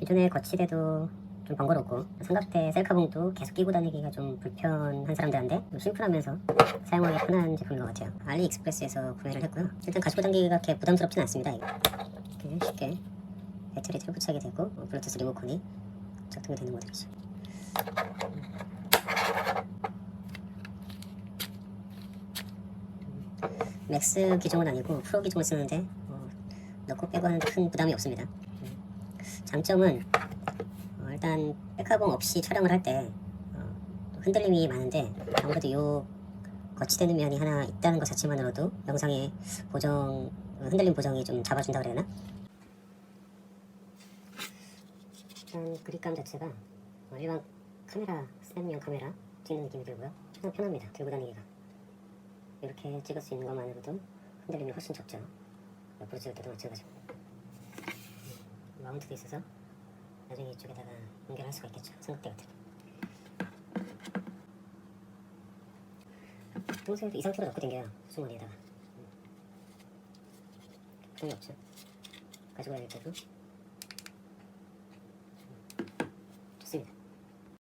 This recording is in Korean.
기존에 거치대도 좀 번거롭고 삼각대 셀카봉도 계속 끼고 다니기가 좀 불편한 사람들한테 좀 심플하면서 사용하기 편한 제품인 것 같아요. 알리익스프레스에서 구매를 했고요. 일단 가지고 다니기가 그렇게 부담스럽진 않습니다. 이렇게 쉽게 배터리 트리부착이 되고 어, 블루투스 리모컨이 작동이 되는 모델이죠. 맥스 기종은 아니고 프로 기종을 쓰는데 어, 넣고 빼고 하는데 큰 부담이 없습니다. 음. 장점은 어, 일단 백화봉 없이 촬영을 할때 어, 흔들림이 많은데 아무래도 요 거치되는 면이 하나 있다는 것 자체만으로도 영상의 보정 어, 흔들림 보정이 좀 잡아준다 그래야 하나? 일단 그립감 자체가 어, 일반 카메라 스냅용 카메라 찍는 느낌이 들고요. 편- 편합니다. 들고 다니기가. 이렇게 찍을 수 있는 것만으로도 흔들림이 훨씬 적죠. 옆으로 찍을 때도 마찬가지고. 음, 마운트도 있어서 나중에 이쪽에다가 연결할 수가 있겠죠. 삼각대 같은. 평소에도 이 상태로 넣고 댕겨요. 수주머니에다가. 음. 부담이 없죠. 가지고 다닐 때도